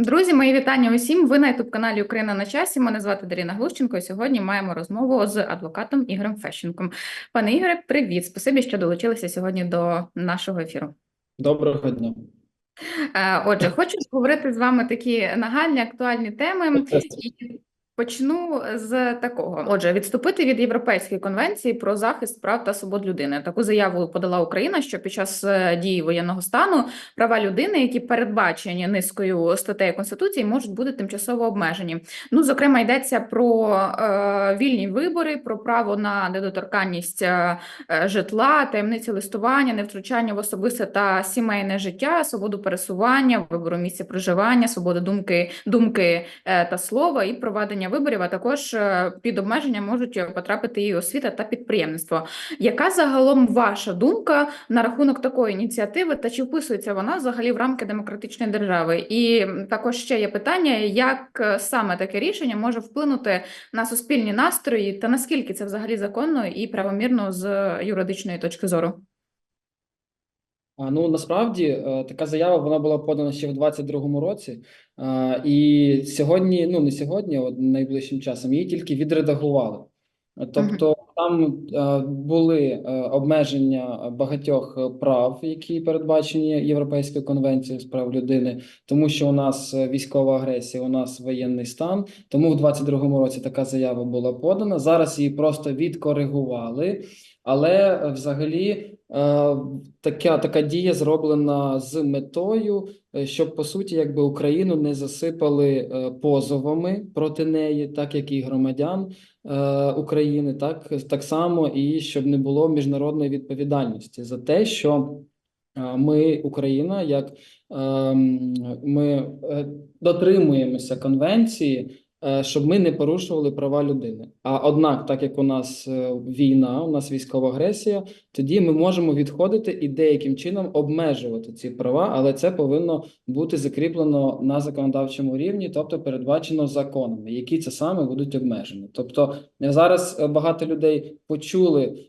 Друзі, мої вітання усім. Ви на youtube каналі Україна на часі. Мене звати Даріна Глущенко. І сьогодні маємо розмову з адвокатом Ігорем Фещенком. Пане Ігоре, привіт! Спасибі, що долучилися сьогодні до нашого ефіру. Доброго дня. Е, Отже, хочу говорити з вами такі нагальні актуальні теми. І Почну з такого. Отже, відступити від Європейської конвенції про захист прав та свобод людини. Таку заяву подала Україна, що під час е, дії воєнного стану права людини, які передбачені низкою статей Конституції, можуть бути тимчасово обмежені. Ну, зокрема, йдеться про е, вільні вибори, про право на недоторканність е, е, житла, таємниці листування, невтручання в особисте та сімейне життя, свободу пересування, вибору місця проживання, свободу думки, думки е, та слова і проведення виборів, а також е, під обмеження можуть потрапити і освіта та підприємництво. Яка загалом ваша думка на рахунок такої ініціативи, та чи вписується вона взагалі в рамки демократичної держави? І також ще є питання, як е, саме таке рішення може вплинути на суспільні настрої, та наскільки це взагалі законно і правомірно з юридичної точки зору? Ну насправді е, така заява вона була подана ще в 22-му році, і сьогодні, ну не сьогодні, а найближчим часом її тільки відредагували. Тобто там е, були е, обмеження багатьох прав, які передбачені Європейською конвенцією з прав людини, тому що у нас військова агресія, у нас воєнний стан. Тому в 22-му році така заява була подана. Зараз її просто відкоригували, але е, взагалі. Така така дія зроблена з метою, щоб по суті, якби Україну не засипали е, позовами проти неї, так як і громадян е, України, так так само і щоб не було міжнародної відповідальності за те, що е, ми, Україна, як ем, ми е, дотримуємося конвенції. Е, Щоб ми не порушували права людини. А однак, так як у нас е, війна, у нас військова агресія, тоді ми можемо відходити і деяким чином обмежувати ці права, але це повинно бути закріплено на законодавчому рівні, тобто передбачено законами, які це саме будуть обмежені. Тобто е, зараз багато людей почули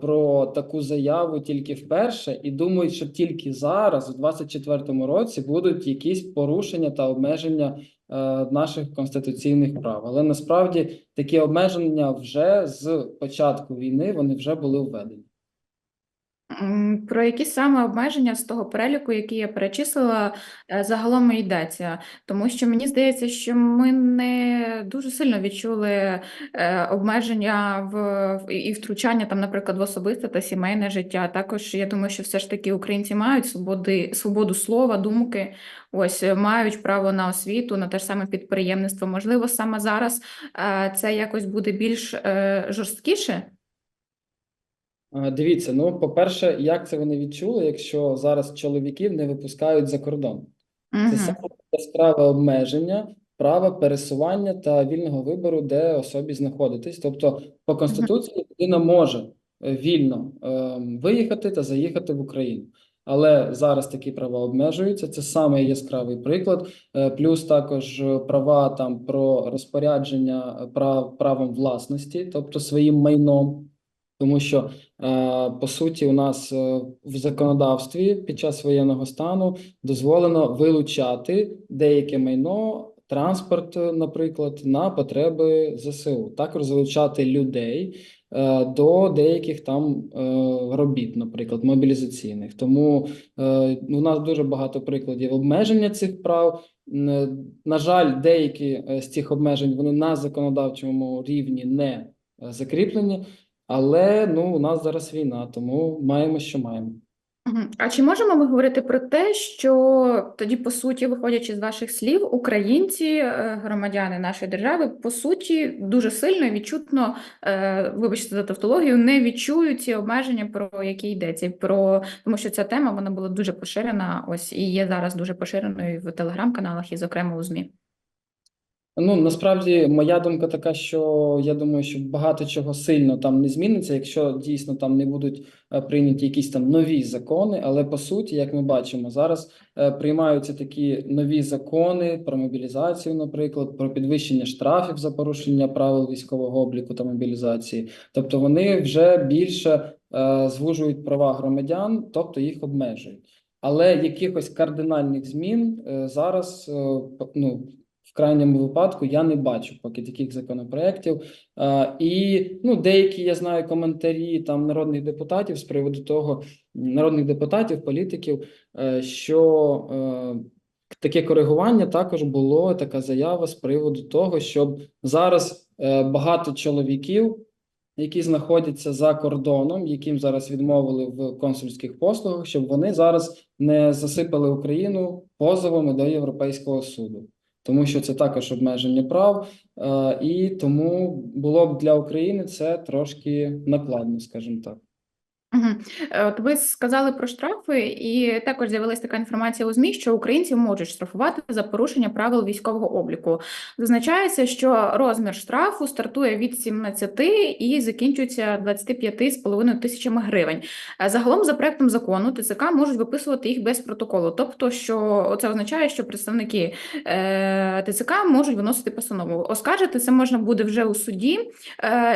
про таку заяву тільки вперше і думають, що тільки зараз, у 24-му році, будуть якісь порушення та обмеження наших конституційних прав. Але насправді такі обмеження вже з початку війни вони вже були введені. Про які саме обмеження з того переліку, який я перечислила, е, загалом і йдеться? Тому що мені здається, що ми не дуже сильно відчули е, обмеження в і втручання там, наприклад, в особисте та сімейне життя. Також я думаю, що все ж таки українці мають свободи, свободу слова, думки, ось е, мають право на освіту, на те ж саме підприємництво. Можливо, саме зараз це якось буде більш жорсткіше. Дивіться, ну, по-перше, як це вони відчули, якщо зараз чоловіків не випускають за кордон? Це саме яскраве обмеження права пересування та вільного вибору, де особі знаходитись. Тобто, по Конституції людина може е, вільно ем, виїхати та заїхати в Україну. Але зараз такі права обмежуються. Це саме яскравий приклад. Е, Плюс також е, права там про розпорядження е, прав правом власності, тобто своїм майном. Тому що е, по суті у нас е, в законодавстві під час воєнного стану дозволено вилучати деяке майно, транспорт, е, наприклад, на потреби ЗСУ, також залучати людей е, до деяких там е, робіт, наприклад, мобілізаційних. Тому е, у нас дуже багато прикладів обмеження цих прав. Е, На жаль, деякі е, з цих обмежень вони на законодавчому рівні не е, закріплені. Але ну у нас зараз війна, тому маємо, що маємо. А чи можемо ми говорити про те, що тоді, по суті, виходячи з ваших слів, українці, е, громадяни нашої держави, по суті, дуже сильно і відчутно, е, вибачте за тавтологію, не відчують ці обмеження, про які йдеться, про тому, що ця тема вона була дуже поширена, ось і є зараз дуже поширеною в телеграм-каналах, і зокрема у ЗМІ. Ну насправді моя думка така, що я думаю, що багато чого сильно там не зміниться, якщо дійсно там не будуть е, прийняті якісь там нові закони. Але по суті, як ми бачимо, зараз е, приймаються такі нові закони про мобілізацію, наприклад, про підвищення штрафів за порушення правил військового обліку та мобілізації. Тобто вони вже більше е, звужують права громадян, тобто їх обмежують. але якихось кардинальних змін е, зараз, е, ну, крайньому випадку, я не бачу поки таких законопроєктів. І ну, деякі я знаю коментарі там народних депутатів з приводу того, народних депутатів, політиків, е, що е, таке коригування також було така заява з приводу того, щоб зараз е, багато чоловіків, які знаходяться за кордоном, яким зараз відмовили в консульських послугах, щоб вони зараз не засипали Україну позовами до Європейського суду. Тому що це також обмеження прав, е, і тому було б для України це трошки накладно, скажімо так. Е, От ви сказали про штрафи, і також з'явилася така інформація у ЗМІ, що українців можуть штрафувати за порушення правил військового обліку. Зазначається, що розмір штрафу стартує від 17 і закінчується 25,5 тисячами гривень. Е, Загалом, за проектом закону, ТЦК можуть виписувати їх без протоколу. Тобто, що це означає, що представники е, ТЦК можуть виносити постанову. Оскаржити це можна буде вже у суді.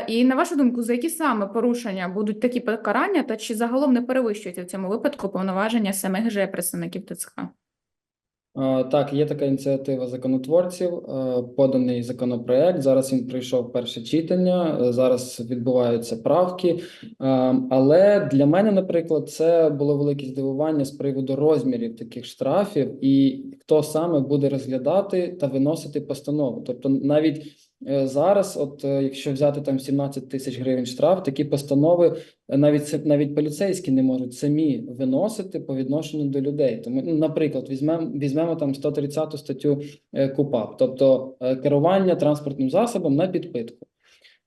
І на вашу думку, за які саме порушення будуть такі покарання, та чи загалом не перевищується в цьому випадку повноваження самих же представників ТЦК? Так, є така ініціатива законотворців, поданий законопроект. Зараз він пройшов перше читання. е, Зараз відбуваються правки. Але для мене, наприклад, це було велике здивування з приводу розмірів таких штрафів і хто саме буде розглядати та виносити постанову. Тобто, навіть зараз, от е, якщо взяти там 17 тисяч гривень штраф, такі постанови е, навіть навіть поліцейські не можуть самі виносити по відношенню до людей. Тому, ну, наприклад, візьмемо візьмемо там 130 статтю е, КУПАП, тобто е, керування транспортним засобом на підпитку,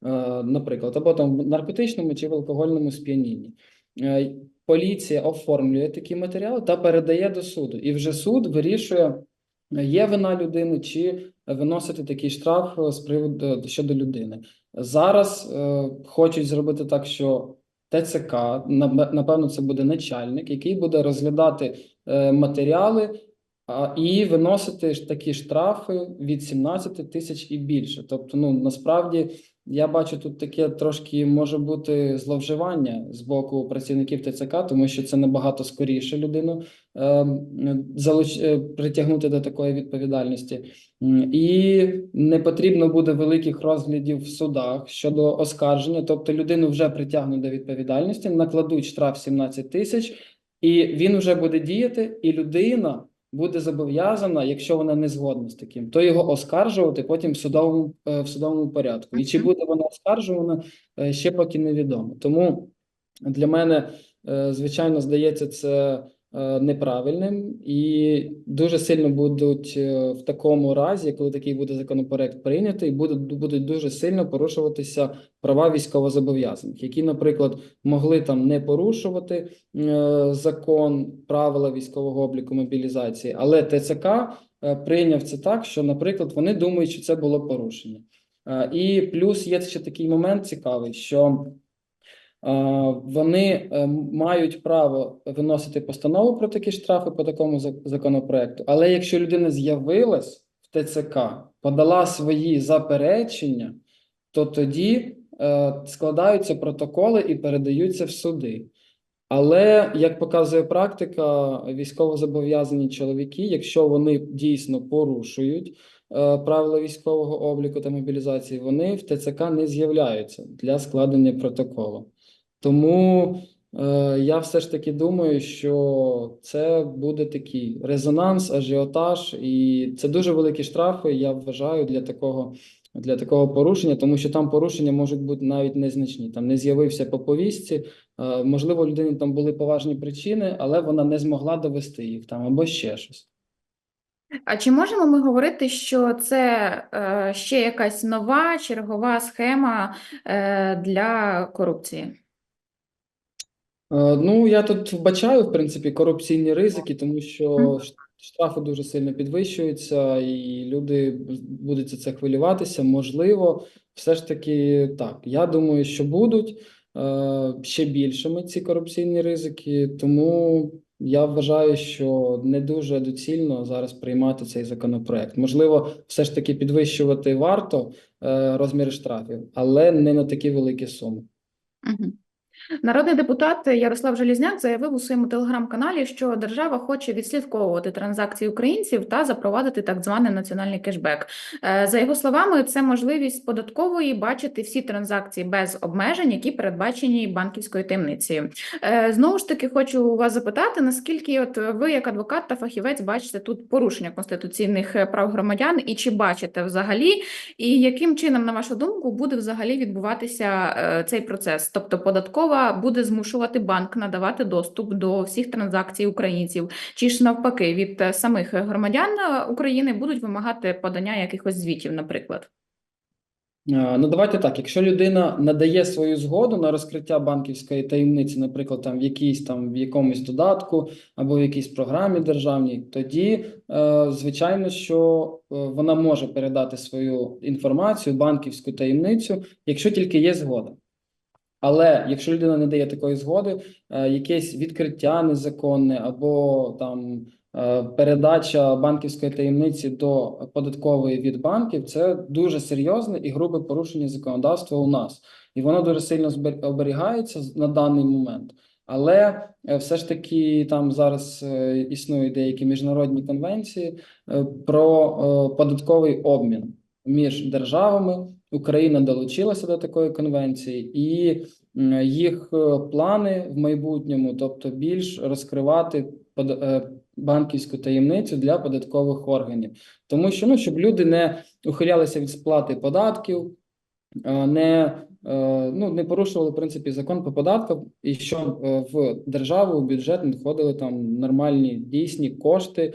е, наприклад, або там в наркотичному чи в алкогольному сп'янінні. Е, Поліція оформлює такі матеріали та передає до суду, і вже суд вирішує, е, є вина людини чи виносити такий штраф е, з приводу щодо людини. Зараз е, хочуть зробити так, що ТЦК, напевно, це буде начальник, який буде розглядати е, матеріали і виносити такі штрафи від 17 тисяч і більше. Тобто, ну насправді я бачу тут таке трошки може бути зловживання з боку працівників ТЦК, тому що це набагато скоріше людину е, залуч, притягнути до такої відповідальності. І не потрібно буде великих розглядів в судах щодо оскарження. Тобто людину вже притягнуть до відповідальності, накладуть штраф 17 тисяч, і він вже буде діяти, і людина буде зобов'язана, якщо вона не згодна з таким, то його оскаржувати потім в судовому, е, в судовому порядку. І чи буде вона оскаржувана, е, ще поки невідомо. Тому для мене, е, звичайно, здається, це неправильним і дуже сильно будуть е, в такому разі, коли такий буде законопроект прийнятий, будуть, будуть дуже сильно порушуватися права військовозобов'язаних, які, наприклад, могли там не порушувати е, закон, правила військового обліку мобілізації, але ТЦК е, прийняв це так, що, наприклад, вони думають, що це було порушення. Е, І плюс є ще такий момент цікавий, що е, вони е, мають право виносити постанову про такі штрафи по такому законопроекту. Але якщо людина з'явилась в ТЦК, подала свої заперечення, то тоді е, складаються протоколи і передаються в суди. Але як показує практика, військовозобов'язані чоловіки, якщо вони дійсно порушують е, правила військового обліку та мобілізації, вони в ТЦК не з'являються для складення протоколу. Тому е, я все ж таки думаю, що це буде такий резонанс, ажіотаж, і це дуже великі штрафи. Я вважаю для такого. Для такого порушення, тому що там порушення можуть бути навіть незначні. Там не з'явився по повістці, Е, Можливо, у людини там були поважні причини, але вона не змогла довести їх там або ще щось. А чи можемо ми говорити, що це е, ще якась нова чергова схема е, для корупції? Е, Ну, я тут вбачаю, в принципі, корупційні ризики, тому що штрафи дуже сильно підвищуються, і люди будуть за це хвилюватися. Можливо, все ж таки так. Я думаю, що будуть е, ще більшими ці корупційні ризики, тому я вважаю, що не дуже доцільно зараз приймати цей законопроект. Можливо, все ж таки підвищувати варто е, розміри штрафів, але не на такі великі суми. Мгм. Народний депутат Ярослав Желізняк заявив у своєму телеграм-каналі, що держава хоче відслідковувати транзакції українців та запровадити так званий національний кешбек. Е, За його словами, це можливість податкової бачити всі транзакції без обмежень, які передбачені банківською таємницею. Е, Знову ж таки, хочу вас запитати, наскільки от ви, як адвокат та фахівець, бачите тут порушення конституційних е, прав громадян, і чи бачите взагалі, і яким чином, на вашу думку, буде взагалі відбуватися цей процес? Тобто податкова буде змушувати банк надавати доступ до всіх транзакцій українців, чи ж навпаки від е, самих громадян е, України будуть вимагати подання якихось звітів, наприклад? Е, Ну, давайте так. Якщо людина надає свою згоду на розкриття банківської таємниці, наприклад, там в якійсь там в якомусь додатку або в якійсь програмі державній, тоді, звичайно, що вона може передати свою інформацію, банківську таємницю, якщо тільки є згода. Але якщо людина не дає такої згоди, е, якесь відкриття незаконне або там е, передача банківської таємниці до податкової від банків, це дуже серйозне і грубе порушення законодавства у нас, і воно дуже сильно оберігається на даний момент. Але е, все ж таки там зараз існують деякі міжнародні конвенції про податковий обмін між державами. Україна долучилася до такої конвенції, і їх е, плани в майбутньому, тобто більш розкривати е, банківську таємницю для податкових органів, тому що ну щоб люди не ухилялися від сплати податків, е, не ну не порушували в принципі закон по податкам, і щоб в державу в бюджет надходили там нормальні дійсні кошти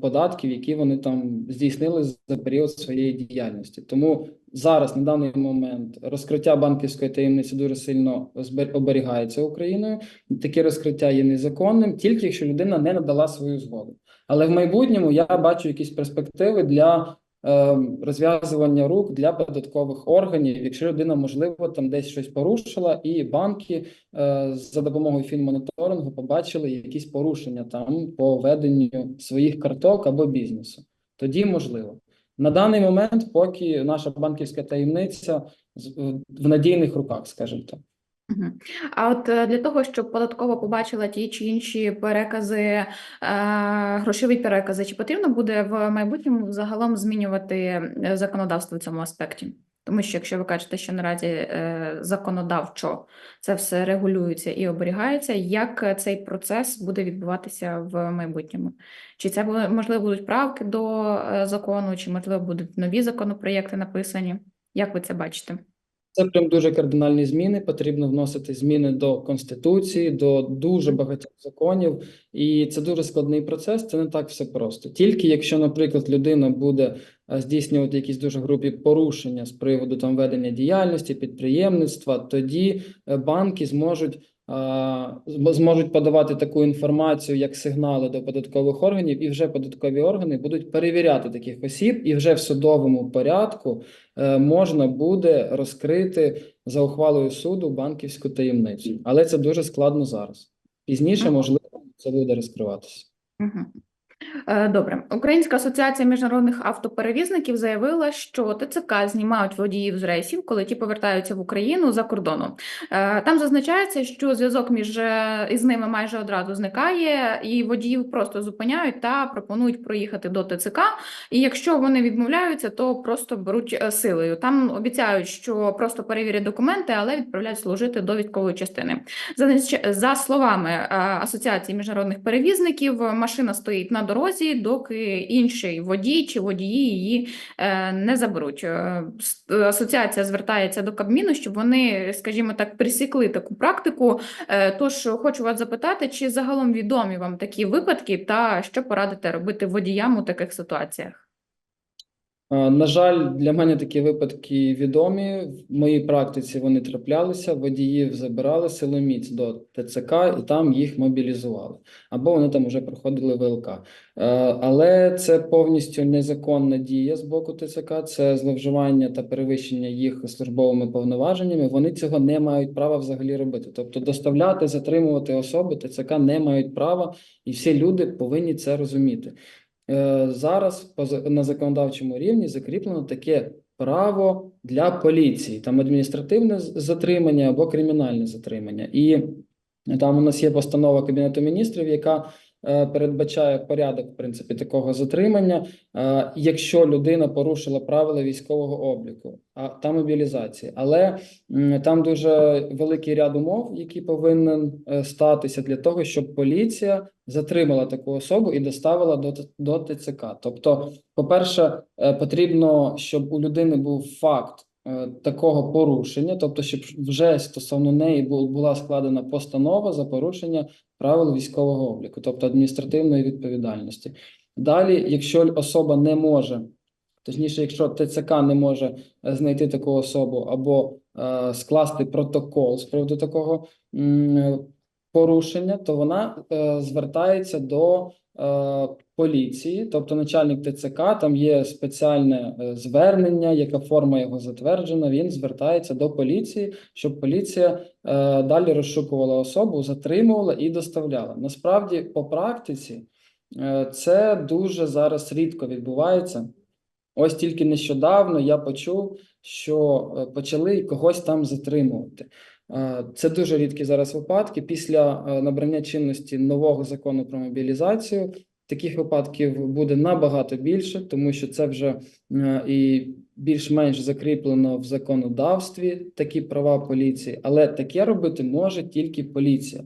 податків, які вони там здійснили за період своєї діяльності. Тому зараз на даний момент розкриття банківської таємниці дуже сильно оберігається Україною. Таке розкриття є незаконним, тільки якщо людина не надала свою згоду. Але в майбутньому я бачу якісь перспективи для е, розв'язування рук для податкових органів, якщо людина, можливо, там десь щось порушила, і банки е, за допомогою фінмоніторингу побачили якісь порушення там по веденню своїх карток або бізнесу. Тоді можливо. На даний момент, поки наша банківська таємниця в надійних руках, скажімо так. А от е, для того, щоб податкова побачила ті чи інші перекази, е, грошові перекази, чи потрібно буде в майбутньому загалом змінювати е, законодавство в цьому аспекті? Тому що якщо ви кажете, що наразі е, законодавчо це все регулюється і оберігається, як цей процес буде відбуватися в майбутньому? Чи це буде- можливо будуть правки до е, закону, чи можливо будуть нові законопроєкти написані? Як ви це бачите? Це прям дуже кардинальні зміни. Потрібно вносити зміни до конституції, до дуже багатьох законів, і це дуже складний процес. Це не так все просто. Тільки якщо, наприклад, людина буде е, здійснювати якісь дуже грубі порушення з приводу там ведення діяльності, підприємництва, тоді е, банки зможуть. Зможуть подавати таку інформацію як сигнали до податкових органів, і вже податкові органи будуть перевіряти таких осіб, і вже в судовому порядку е, можна буде розкрити за ухвалою суду банківську таємницю, але це дуже складно зараз. Пізніше, можливо, це буде розкриватися. Е, Добре. Українська асоціація міжнародних автоперевізників заявила, що ТЦК знімають водіїв з рейсів, коли ті повертаються в Україну за кордоном. Е, Там зазначається, що зв'язок між е, із ними майже одразу зникає, і водіїв просто зупиняють та пропонують проїхати до ТЦК. І якщо вони відмовляються, то просто беруть силою. Там обіцяють, що просто перевірять документи, але відправляють служити до військової частини. За, словами Асоціації міжнародних перевізників, машина стоїть на дорозі, доки інший водій чи водії її е, не заберуть. Е, Асоціація звертається до Кабміну, щоб вони, скажімо так, присікли таку практику. Е, Тож хочу вас запитати, чи загалом відомі вам такі випадки, та що порадите робити водіям у таких ситуаціях? Е, На жаль, для мене такі випадки відомі. В моїй практиці вони траплялися. Водіїв забирали силоміць до ТЦК і там їх мобілізували. Або вони там вже проходили ВЛК. Е, Але це повністю незаконна дія з боку ТЦК. Це зловживання та перевищення їх службовими повноваженнями. Вони цього не мають права взагалі робити. Тобто доставляти, затримувати особи ТЦК не мають права, і всі люди повинні це розуміти. Е, Зараз на законодавчому рівні закріплено таке право для поліції, там адміністративне затримання або кримінальне затримання. І там у нас є постанова Кабінету міністрів, яка е, передбачає порядок, в принципі, такого затримання, е, якщо людина порушила правила військового обліку а, та мобілізації. Але там дуже великий ряд умов, які повинен е, статися для того, щоб поліція затримала таку особу і доставила до, до ТЦК. Тобто, по-перше, е, потрібно, щоб у людини був факт е, такого порушення, тобто, щоб вже стосовно неї була складена постанова за порушення правил військового обліку, тобто адміністративної відповідальності. Далі, якщо особа не може, точніше, якщо ТЦК не може е, знайти таку особу або е, скласти протокол з приводу такого м, порушення, то вона е, звертається до е, поліції, тобто начальник ТЦК, там є спеціальне е, звернення, яка форма його затверджена. Він звертається до поліції, щоб поліція е, далі розшукувала особу, затримувала і доставляла. Насправді, по практиці, е, це дуже зараз рідко відбувається. Ось тільки нещодавно я почув, що е, почали когось там затримувати. Е, Це дуже рідкі зараз випадки. Після е, набрання чинності нового закону про мобілізацію таких випадків буде набагато більше, тому що це вже е, і більш-менш закріплено в законодавстві такі права поліції, але таке робити може тільки поліція.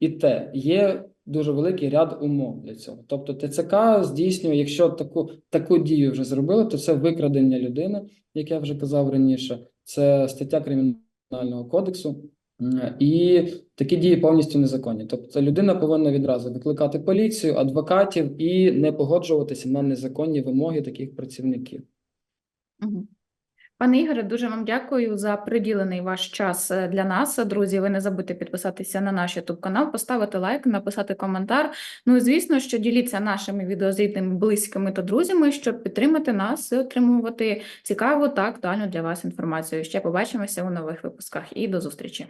І те є дуже великий ряд умов для цього. Тобто ТЦК здійснює, якщо таку, таку дію вже зробили, то це викрадення людини, як я вже казав раніше, це стаття Кримінального кодексу. І такі дії повністю незаконні. Тобто людина повинна відразу викликати поліцію, адвокатів і не погоджуватися на незаконні вимоги таких працівників. Мгм. Пане Ігоре, дуже вам дякую за приділений ваш час е, для нас. Друзі, ви не забудьте підписатися на наш YouTube канал, поставити лайк, написати коментар. Ну і звісно, що діліться нашими відео близькими та друзями, щоб підтримати нас і отримувати цікаву та актуальну для вас інформацію. Ще побачимося у нових випусках і до зустрічі.